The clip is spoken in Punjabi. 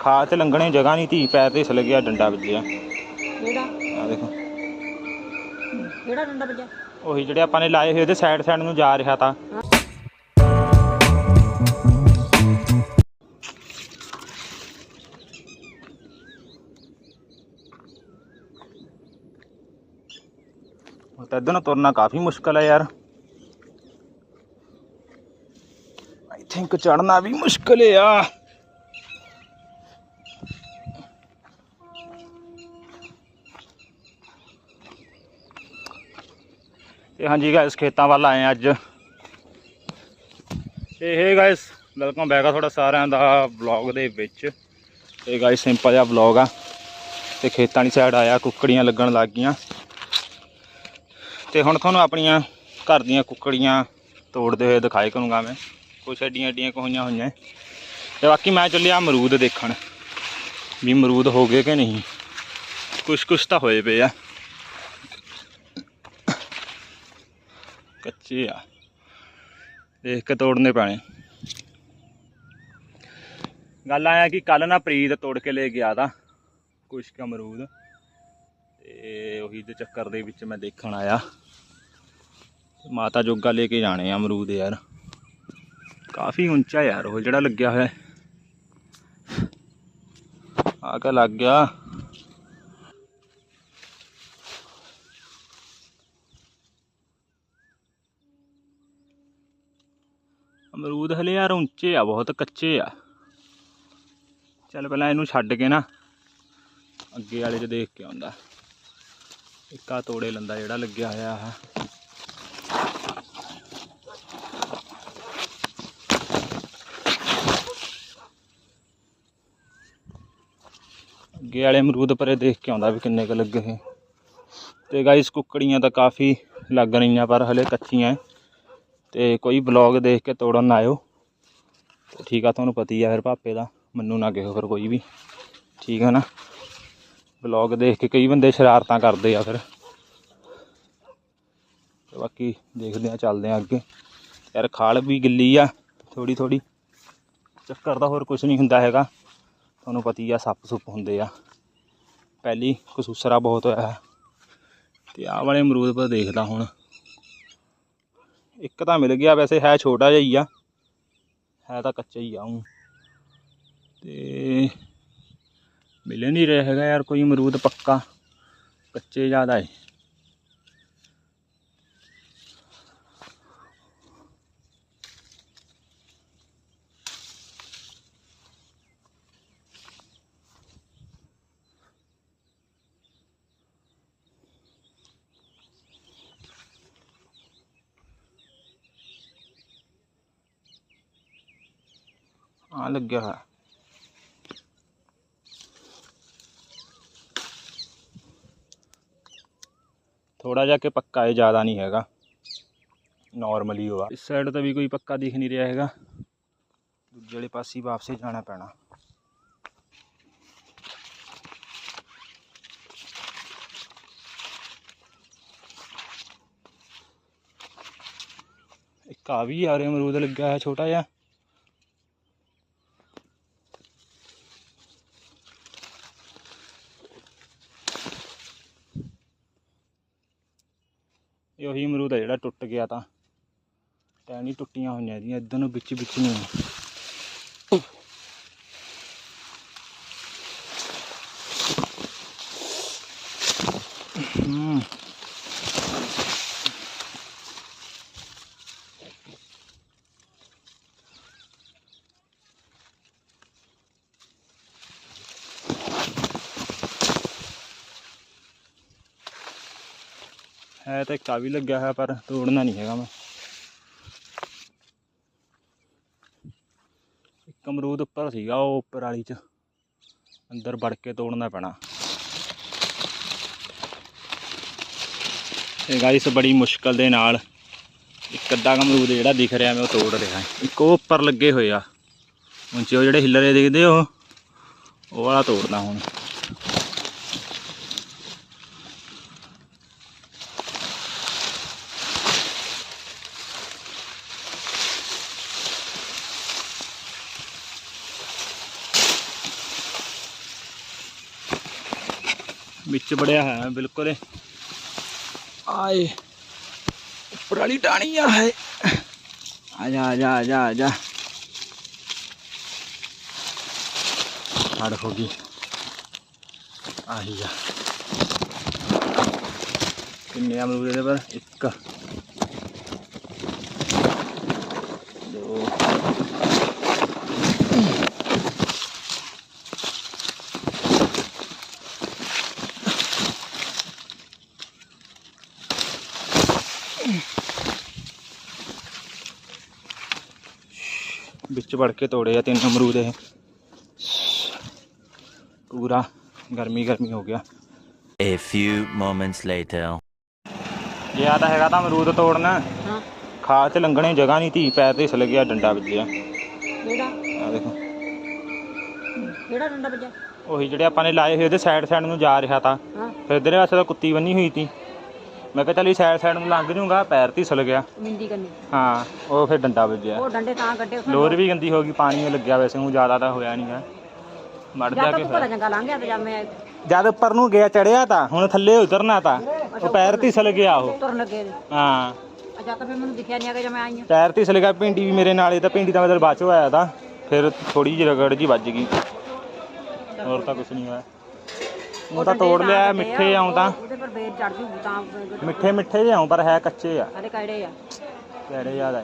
ਖਾ ਤੇ ਲੰਘਣੇ ਜਗ੍ਹਾ ਨਹੀਂ ਤੀ ਪੈਰ ਤੇ ਸਲ ਗਿਆ ਡੰਡਾ ਵੱਜਿਆ। ਕਿਹੜਾ? ਆ ਦੇਖੋ। ਕਿਹੜਾ ਡੰਡਾ ਵੱਜਿਆ? ਉਹੀ ਜਿਹੜੇ ਆਪਾਂ ਨੇ ਲਾਏ ਹੋਏ ਉਹਦੇ ਸਾਈਡ ਸਾਈਡ ਨੂੰ ਜਾ ਰਿਹਾ ਤਾਂ। ਤਾਂ ਇੱਧਰ ਨੂੰ ਤੁਰਨਾ ਕਾਫੀ ਮੁਸ਼ਕਲ ਹੈ ਯਾਰ। ਆਈ ਥਿੰਕ ਚੜਨਾ ਵੀ ਮੁਸ਼ਕਲ ਹੈ ਆ। ਹਾਂਜੀ ਗਾਇਸ ਖੇਤਾਂ ਵੱਲ ਆਏ ਅੱਜ। ਇਹ ਹੇ ਗਾਇਸ ਵੈਲਕਮ ਬੈਕ ਆ ਤੁਹਾਡਾ ਸਾਰਿਆਂ ਦਾ ਵਲੌਗ ਦੇ ਵਿੱਚ। ਤੇ ਗਾਇਸ ਸਿੰਪਲ ਜਿਹਾ ਵਲੌਗ ਆ। ਤੇ ਖੇਤਾਂ ਦੀ ਸਾਈਡ ਆਇਆ, ਕੁੱਕੜੀਆਂ ਲੱਗਣ ਲੱਗ ਗਈਆਂ। ਤੇ ਹੁਣ ਤੁਹਾਨੂੰ ਆਪਣੀਆਂ ਘਰ ਦੀਆਂ ਕੁੱਕੜੀਆਂ ਤੋੜਦੇ ਹੋਏ ਦਿਖਾਏ ਕਰੂੰਗਾ ਮੈਂ। ਕੁਛ ਐਡੀਆਂ ਐਡੀਆਂ ਕੁ ਹੋਈਆਂ ਹੋਈਆਂ। ਤੇ ਬਾਕੀ ਮੈਂ ਚੱਲਿਆ ਅਮਰੂਦ ਦੇਖਣ। ਵੀ ਅਮਰੂਦ ਹੋ ਗਏ ਕਿ ਨਹੀਂ? ਕੁਛ ਕੁਛ ਤਾਂ ਹੋਏ ਪਏ ਆ। ਕੱਚੇ ਆ। ਦੇਖ ਕੇ ਤੋੜਨੇ ਪੈਣੇ। ਗੱਲ ਆਇਆ ਕਿ ਕੱਲ ਨਾ ਪ੍ਰੀਤ ਤੋੜ ਕੇ ਲੈ ਗਿਆ ਤਾਂ ਕੁਛ ਕੁ ਅਮਰੂਦ। ਤੇ ਉਹੀ ਦੇ ਚੱਕਰ ਦੇ ਵਿੱਚ ਮੈਂ ਦੇਖਣ ਆਇਆ। ਮਾਤਾ ਜੋਗਾ ਲੈ ਕੇ ਜਾਣੇ ਆ ਅਮਰੂਦ ਯਾਰ। ਕਾਫੀ ਉੱਚਾ ਯਾਰ ਉਹ ਜਿਹੜਾ ਲੱਗਿਆ ਹੋਇਆ। ਆ ਕੇ ਲੱਗ ਗਿਆ। ਅਮਰੂਦ ਹਲੇ ਯਾਰ ਉੱਚੇ ਆ, ਬਹੁਤ ਕੱਚੇ ਆ। ਚੱਲ ਪਹਿਲਾਂ ਇਹਨੂੰ ਛੱਡ ਕੇ ਨਾ ਅੱਗੇ ਵਾਲੇ 'ਚ ਦੇਖ ਕੇ ਆਉਂਦਾ। ਇੱਕਾ ਤੋੜੇ ਲੰਦਾ ਜਿਹੜਾ ਲੱਗਿਆ ਹੋਇਆ ਆ। ਅੱਗੇ ਵਾਲੇ ਅਮਰੂਦ ਪਰੇ ਦੇਖ ਕੇ ਆਉਂਦਾ ਵੀ ਕਿੰਨੇ ਕ ਲੱਗੇ ਹੈ ਤੇ ਗਾਇਸ ਕੁੱਕੜੀਆਂ ਤਾਂ ਕਾਫੀ ਲੱਗ ਰਹੀਆਂ, ਪਰ ਹਲੇ ਕੱਚੀਆਂ ਹੈ। ਤੇ ਕੋਈ ਬਲੌਗ ਦੇਖ ਕੇ ਤੋੜਨ ਨਾ ਆਇਓ। ਠੀਕ ਆ, ਤੁਹਾਨੂੰ ਪਤੀ ਆ ਫਿਰ ਭਾਪੇ ਦਾ। ਮੈਨੂੰ ਨਾ ਕਿਹੋ ਫਿਰ ਕੋਈ ਵੀ। ਠੀਕ ਹੈ ਨਾ? ਬਲੌਗ ਦੇਖ ਕੇ ਕਈ ਬੰਦੇ ਸ਼ਰਾਰਤਾਂ ਕਰਦੇ ਆ ਫਿਰ। ਤੇ ਬਾਕੀ ਦੇਖਦੇ ਆ, ਚੱਲਦੇ ਆ ਅੱਗੇ। ਯਾਰ ਖਾਲ ਵੀ ਗਿੱਲੀ ਆ ਥੋੜੀ ਥੋੜੀ ਚੱਕਰ ਦਾ ਹੋਰ ਕੁਝ ਨਹੀਂ ਹੁੰਦਾ ਹੈਗਾ। ਤੁਹਾਨੂੰ ਪਤੀ ਆ ਸੱਪ ਸੁੱਪ ਹੁੰਦੇ ਆ। ਪਹਿਲੀ ਕਸੂਸਰਾ ਬਹੁਤ ਹੋਇਆ ਹੈ। ਤੇ ਆਹ ਵਾਲੇ ਅਮਰੂਦ ਪਰ ਦੇਖਦਾ ਹੁਣ। ਇੱਕ ਤਾਂ ਮਿਲ ਗਿਆ, ਵੈਸੇ ਹੈ ਛੋਟਾ ਜਿਹਾ ਹੀ ਆ। ਹੈ ਤਾਂ ਕੱਚਾ ਹੀ ਆ ਉਹ। ਤੇ ਮਿਲ ਨਹੀਂ ਰਿਹਾ ਹੈਗਾ ਯਾਰ, ਕੋਈ ਅਮਰੂਦ ਪੱਕਾ, ਕੱਚੇ ਜ਼ਿਆਦਾ ਹੈ ਆ ਲੱਗਿਆ ਹੋਇਆ ਥੋੜਾ ਜਿਹਾ ਕਿ ਪੱਕਾ ਹੈ ਜ਼ਿਆਦਾ ਨਹੀਂ ਹੈਗਾ ਨਾਰਮਲੀ ਹੋਆ ਇਸ ਸਾਈਡ ਤਾਂ ਵੀ ਕੋਈ ਪੱਕਾ ਦਿਖ ਨਹੀਂ ਰਿਹਾ ਹੈਗਾ ਦੂਜੇ ਵਾਲੇ ਪਾਸੇ ਹੀ ਵਾਪਸ ਜਾਣਾ ਪੈਣਾ ਇੱਕ ਆ ਵੀ ਯਾਰ ਅਮਰੂਦ ਲੱਗਿਆ ਹੈ ਛੋਟਾ ਜਿਹਾ ਇਹ ਉਹੀ ਅਮਰੂਦ ਹੈ ਜਿਹੜਾ ਟੁੱਟ ਗਿਆ ਤਾਂ। ਟਹਿਣੀ ਟੁੱਟੀਆਂ ਹੋਈਆਂ ਇਹਦੀਆਂ, ਇੱਧਰ ਨੂੰ ਵਿੱਚ ਵਿੱਚ ਨੂੰ ਹੂੰ। ਹੈ ਤਾਂ ਇੱਕ ਆ ਵੀ ਲੱਗਿਆ ਹੋਇਆ, ਪਰ ਤੋੜਨਾ ਨਹੀਂ ਹੈਗਾ ਮੈਂ। ਇੱਕ ਅਮਰੂਦ ਉੱਪਰ ਸੀਗਾ, ਉਹ ਉੱਪਰ ਵਾਲੀ ਚ। ਅੰਦਰ ਵੜ ਕੇ ਤੋੜਨਾ ਪੈਣਾ। ਇਹ ਗਾਇਸ ਬੜੀ ਮੁਸ਼ਕਲ ਦੇ ਨਾਲ ਇੱਕ ਅੱਧਾ ਕੁ ਅਮਰੂਦ ਜਿਹੜਾ ਦਿਖ ਰਿਹਾ, ਮੈਂ ਉਹ ਤੋੜ ਰਿਹਾ। ਇੱਕ ਉਹ ਉੱਪਰ ਲੱਗੇ ਹੋਏ ਆ। ਉੱਚੇ ਉਹ ਜਿਹੜੇ ਹਿੱਲਰੇ ਦਿਖਦੇ ਉਹ ਉਹ ਵਾਲਾ ਤੋੜਨਾ ਹੁਣ। ਵਿੱਚ ਬੜਿਆ ਹੈ, ਬਿਲਕੁਲ ਆਏ ਉੱਪਰ ਵਾਲੀ ਟਾਣੀ ਆ ਹੈ ਆ ਜਾ ਆ ਜਾ ਆ ਜਾ ਆ ਜਾ। ਹੜ ਹੋ ਗਈ। ਆਹੀ ਜਾ ਕਿੰਨੇ ਅਮਰੂਦ ਇਹਦੇ ਪਰ? ਇੱਕ। ਵਿੱਚ ਵੜ ਕੇ ਤੋੜੇ ਆ ਤਿੰਨ ਅਮਰੂਦ ਇਹ। ਪੂਰਾ ਗਰਮੀ ਗਰਮੀ ਹੋ ਗਿਆ। A few moments later. ਜੇ ਆ ਤਾਂ ਹੈਗਾ ਤਾਂ ਅਮਰੂਦ ਤੋੜਨਾ। ਹਾਂ। ਖਾ ਤੇ ਲੰਘਣੇ ਜਗ੍ਹਾ ਨਹੀਂ ਧੀ ਪੈਰ ਤੇ ਸਲ ਗਿਆ ਡੰਡਾ ਵੱਜਿਆ ਕਿਹੜਾ? ਆ ਦੇਖੋ। ਕਿਹੜਾ ਡੰਡਾ ਵੱਜਿਆ? ਉਹੀ ਜਿਹੜੇ ਆਪਾਂ ਨੇ ਲਾਏ ਹੋਏ ਉਹਦੇ ਸਾਈਡ ਸਾਈਡ ਨੂੰ ਜਾ ਰਿਹਾ ਤਾਂ। ਫਿਰ ਇਧਰੇ ਪਾਸੇ ਤਾਂ ਕੁੱਤੀ ਬੰਨੀ ਹੋਈ ਸੀ ਮੈਂ ਕਿਹਾ ਚੱਲ ਸਾਈਡ ਸਾਈਡ ਨੂੰ ਲੰਘ ਜੂਗਾ ਪੈਰ ਤੇ ਸਲ ਗਿਆ। ਮਿੰਦੀ ਕੰਨੀ ਹਾਂ ਉਹ ਫਿਰ ਡੰਡਾ ਵੱਜਿਆ। ਉਹ ਡੰਡੇ ਤਾਂ ਕੱਢੇ ਉਸ ਲੋਰ ਵੀ ਗੰਦੀ ਹੋ ਗਈ ਪਾਣੀ ਉਹ ਲੱਗਿਆ ਵੈਸੇ ਉਹ ਜ਼ਿਆਦਾ ਤਾਂ ਹੋਇਆ ਨਹੀਂ ਹੈ ਮੜ ਜਾ ਕੇ ਭਲਾ ਚੰਗਾ ਲੰਘ ਗਿਆ ਤੇ ਜਾਂ ਮੈਂ ਜਦ ਉੱਪਰ ਨੂੰ ਗਿਆ ਚੜਿਆ ਤਾਂ ਹੁਣ ਥੱਲੇ ਉਤਰਨਾ ਤਾਂ। ਉਹ ਪੈਰ ਤੇ ਸਲ ਗਿਆ ਉਹ। ਤੁਰਨ ਲੱਗੇ। ਹਾਂ। ਅੱਛਾ ਤਾਂ ਫਿਰ ਮੈਨੂੰ ਦਿਖਿਆ ਨਹੀਂ ਆ ਕਿ ਜਦ ਮੈਂ ਆਈ ਹਾਂ। ਪੈਰ ਤੇ ਸਲ ਗਿਆ ਪਿੰਡੀ ਵੀ ਮੇਰੇ ਨਾਲ ਇਹ ਤਾਂ ਪਿੰਡੀ ਤਾਂ ਮਤਲਬ ਬਾਅਦ ਚੋਂ ਆਇਆ ਤਾਂ ਫਿਰ ਥੋੜੀ ਜਿਹੀ ਰਗੜ ਜੀ ਵੱਜ ਗਈ। ਹੋਰ ਤਾਂ ਕੁਝ ਨਹੀਂ ਹੋਇਆ। ਉਹ ਤਾਂ ਤੋੜ ਲਿਆ ਮਿੱਠੇ ਆਉਂ ਤਾਂ। ਉਹਦੇ ਪਰ ਬੇਰ ਚੜ ਜੂ ਤਾਂ ਮਿੱਠੇ ਮਿੱਠੇ ਜਿਹੇ ਆਉਂ ਪਰ ਹੈ ਕੱਚੇ ਆ। ਹਲੇ ਕਿਹੜੇ ਆ? ਕਿਹੜੇ ਯਾਦ ਆ?